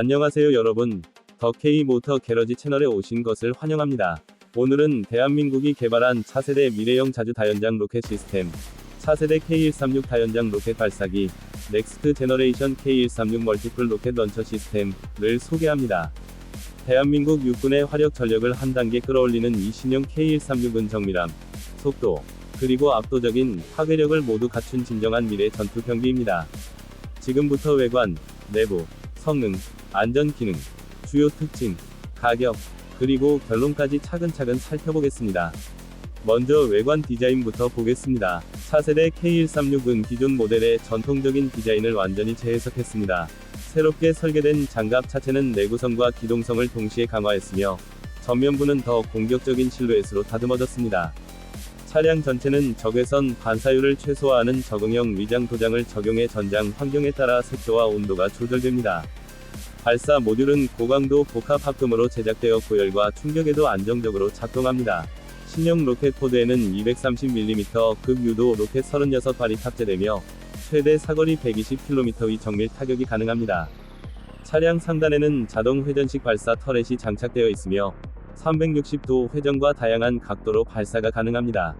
안녕하세요 여러분. 더 K 모터 게러지 채널에 오신 것을 환영합니다. 오늘은 대한민국이 개발한 차세대 미래형 자주 다연장 로켓 시스템, 차세대 K136 다연장 로켓 발사기, 넥스트 제너레이션 K136 멀티플 로켓 런처 시스템을 소개합니다. 대한민국 육군의 화력 전력을 한 단계 끌어올리는 이 신형 K136은 정밀함, 속도, 그리고 압도적인 파괴력을 모두 갖춘 진정한 미래 전투 병기입니다. 지금부터 외관, 내부, 성능, 안전 기능, 주요 특징, 가격, 그리고 결론까지 차근차근 살펴보겠습니다. 먼저 외관 디자인부터 보겠습니다. 차세대 K136은 기존 모델의 전통적인 디자인을 완전히 재해석했습니다. 새롭게 설계된 장갑 차체는 내구성과 기동성을 동시에 강화했으며 전면부는 더 공격적인 실루엣으로 다듬어졌습니다. 차량 전체는 적외선 반사율을 최소화하는 적응형 위장 도장을 적용해 전장 환경에 따라 색조와 온도가 조절됩니다. 발사 모듈은 고강도 복합 합금으로 제작되어 고열과 충격에도 안정적으로 작동합니다. 신형 로켓 포드에는 230mm 급 유도 로켓 36발이 탑재되며 최대 사거리 120km의 정밀 타격이 가능합니다. 차량 상단에는 자동 회전식 발사 터렛이 장착되어 있으며 360도 회전과 다양한 각도로 발사가 가능합니다.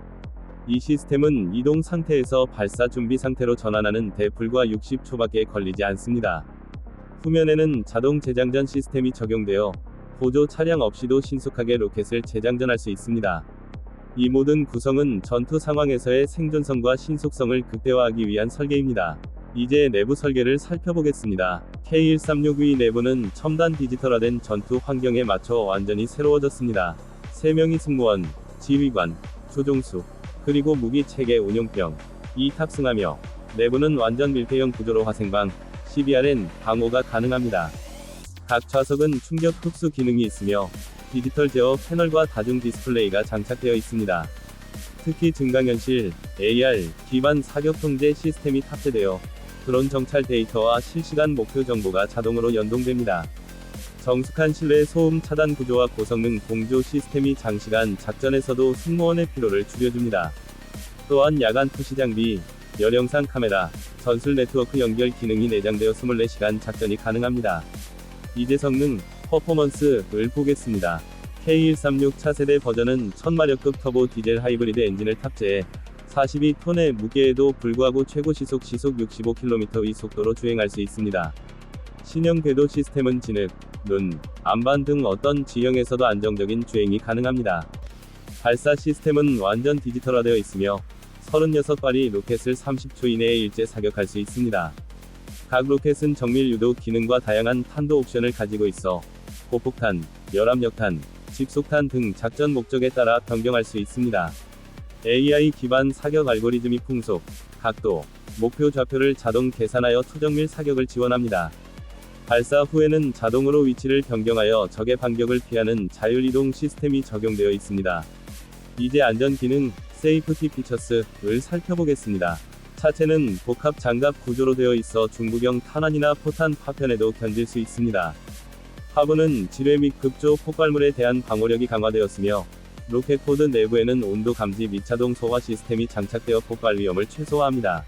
이 시스템은 이동 상태에서 발사 준비 상태로 전환하는 데 불과 60초밖에 걸리지 않습니다. 후면에는 자동 재장전 시스템이 적용되어 보조 차량 없이도 신속하게 로켓을 재장전할 수 있습니다. 이 모든 구성은 전투 상황에서의 생존성과 신속성을 극대화하기 위한 설계입니다. 이제 내부 설계를 살펴보겠습니다. K136의 내부는 첨단 디지털화된 전투 환경에 맞춰 완전히 새로워졌습니다. 3명의 승무원, 지휘관, 조종수, 그리고 무기 체계 운용병, 이 탑승하며 내부는 완전 밀폐형 구조로 화생방, CBRN 방호가 가능합니다. 각 좌석은 충격 흡수 기능이 있으며 디지털 제어 패널과 다중 디스플레이가 장착되어 있습니다. 특히 증강현실, AR, 기반 사격 통제 시스템이 탑재되어 드론 정찰 데이터와 실시간 목표 정보가 자동으로 연동됩니다. 정숙한 실내 소음 차단 구조와 고성능 공조 시스템이 장시간 작전에서도 승무원의 피로를 줄여줍니다. 또한 야간 투시 장비, 열영상 카메라, 전술 네트워크 연결 기능이 내장되어 24시간 작전이 가능합니다. 이제 성능, 퍼포먼스를 보겠습니다. K136 차세대 버전은 1000마력급 터보 디젤 하이브리드 엔진을 탑재해 42톤의 무게에도 불구하고 최고 시속 시속 65km의 속도로 주행할 수 있습니다. 신형 궤도 시스템은 진흙, 눈, 안반 등 어떤 지형에서도 안정적인 주행이 가능합니다. 발사 시스템은 완전 디지털화되어 있으며 36발이 로켓을 30초 이내에 일제 사격할 수 있습니다. 각 로켓은 정밀 유도 기능과 다양한 탄도 옵션을 가지고 있어 고폭탄, 열압력탄, 집속탄 등 작전 목적에 따라 변경할 수 있습니다. AI 기반 사격 알고리즘이 풍속, 각도, 목표 좌표를 자동 계산하여 초정밀 사격을 지원합니다. 발사 후에는 자동으로 위치를 변경하여 적의 반격을 피하는 자율이동 시스템이 적용되어 있습니다. 이제 안전 기능, 세이프티 피처스를 살펴보겠습니다. 차체는 복합 장갑 구조로 되어 있어 중구경 탄환이나 포탄 파편에도 견딜 수 있습니다. 하부는 지뢰 및 급조 폭발물에 대한 방어력이 강화되었으며 로켓 포드 내부에는 온도 감지 및 자동 소화 시스템이 장착되어 폭발 위험을 최소화합니다.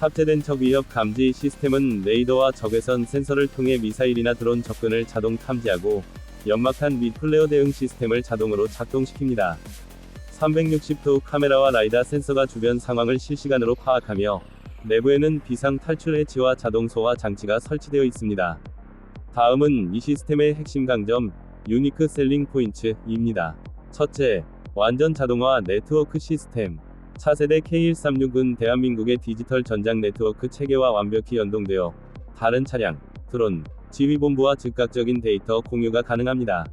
탑재된 적 위협 감지 시스템은 레이더와 적외선 센서를 통해 미사일이나 드론 접근을 자동 탐지하고 연막탄 및 플레어 대응 시스템을 자동으로 작동시킵니다. 360도 카메라와 라이다 센서가 주변 상황을 실시간으로 파악하며 내부에는 비상 탈출 해치와 자동 소화 장치가 설치되어 있습니다. 다음은 이 시스템의 핵심 강점, 유니크 셀링 포인트입니다. 첫째, 완전 자동화 네트워크 시스템. 차세대 K136은 대한민국의 디지털 전장 네트워크 체계와 완벽히 연동되어 다른 차량, 드론, 지휘본부와 즉각적인 데이터 공유가 가능합니다.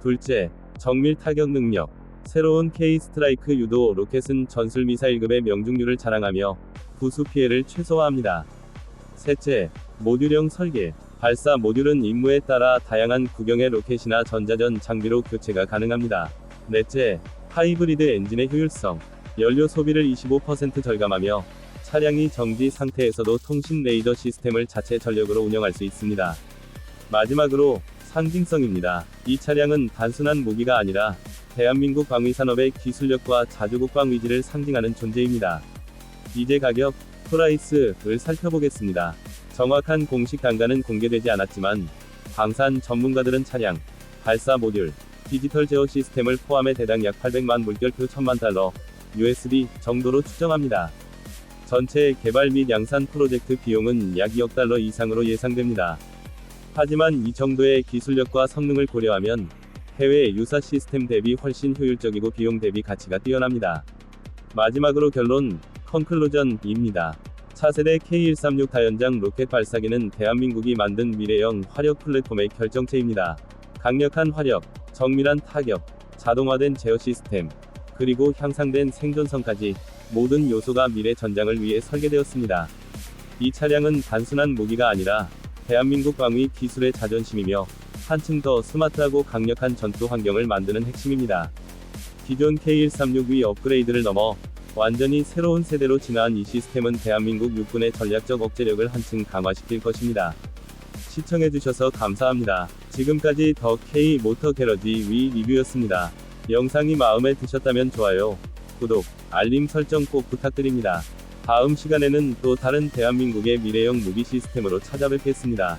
둘째, 정밀 타격 능력. 새로운 K-스트라이크 유도 로켓은 전술 미사일급의 명중률을 자랑하며 부수 피해를 최소화합니다. 셋째, 모듈형 설계. 발사 모듈은 임무에 따라 다양한 구경의 로켓이나 전자전 장비로 교체가 가능합니다. 넷째, 하이브리드 엔진의 효율성. 연료 소비를 25% 절감하며 차량이 정지 상태에서도 통신 레이더 시스템을 자체 전력으로 운영할 수 있습니다. 마지막으로 상징성입니다. 이 차량은 단순한 무기가 아니라 대한민국 방위산업의 기술력과 자주국방 의지를 상징하는 존재입니다. 이제 가격, 프라이스를 살펴보겠습니다. 정확한 공식 단가는 공개되지 않았지만 방산 전문가들은 차량, 발사 모듈, 디지털 제어 시스템을 포함해 대당 약 800만 물결표 1000만 달러, USD 정도로 추정합니다. 전체 개발 및 양산 프로젝트 비용은 약 2억 달러 이상으로 예상됩니다. 하지만 이 정도의 기술력과 성능을 고려하면 해외 유사 시스템 대비 훨씬 효율적이고 비용 대비 가치가 뛰어납니다. 마지막으로 결론, 컨클루전입니다. 차세대 K136 다연장 로켓 발사기는 대한민국이 만든 미래형 화력 플랫폼의 결정체입니다. 강력한 화력, 정밀한 타격, 자동화된 제어 시스템, 그리고 향상된 생존성까지 모든 요소가 미래 전장을 위해 설계되었습니다. 이 차량은 단순한 무기가 아니라 대한민국 방위 기술의 자존심이며 한층 더 스마트하고 강력한 전투 환경을 만드는 핵심입니다. 기존 K136위 업그레이드를 넘어 완전히 새로운 세대로 진화한 이 시스템은 대한민국 육군의 전략적 억제력을 한층 강화시킬 것입니다. 시청해주셔서 감사합니다. 지금까지 더 K 모터 게러지 위 리뷰였습니다. 영상이 마음에 드셨다면 좋아요, 구독, 알림 설정 꼭 부탁드립니다. 다음 시간에는 또 다른 대한민국의 미래형 무기 시스템으로 찾아뵙겠습니다.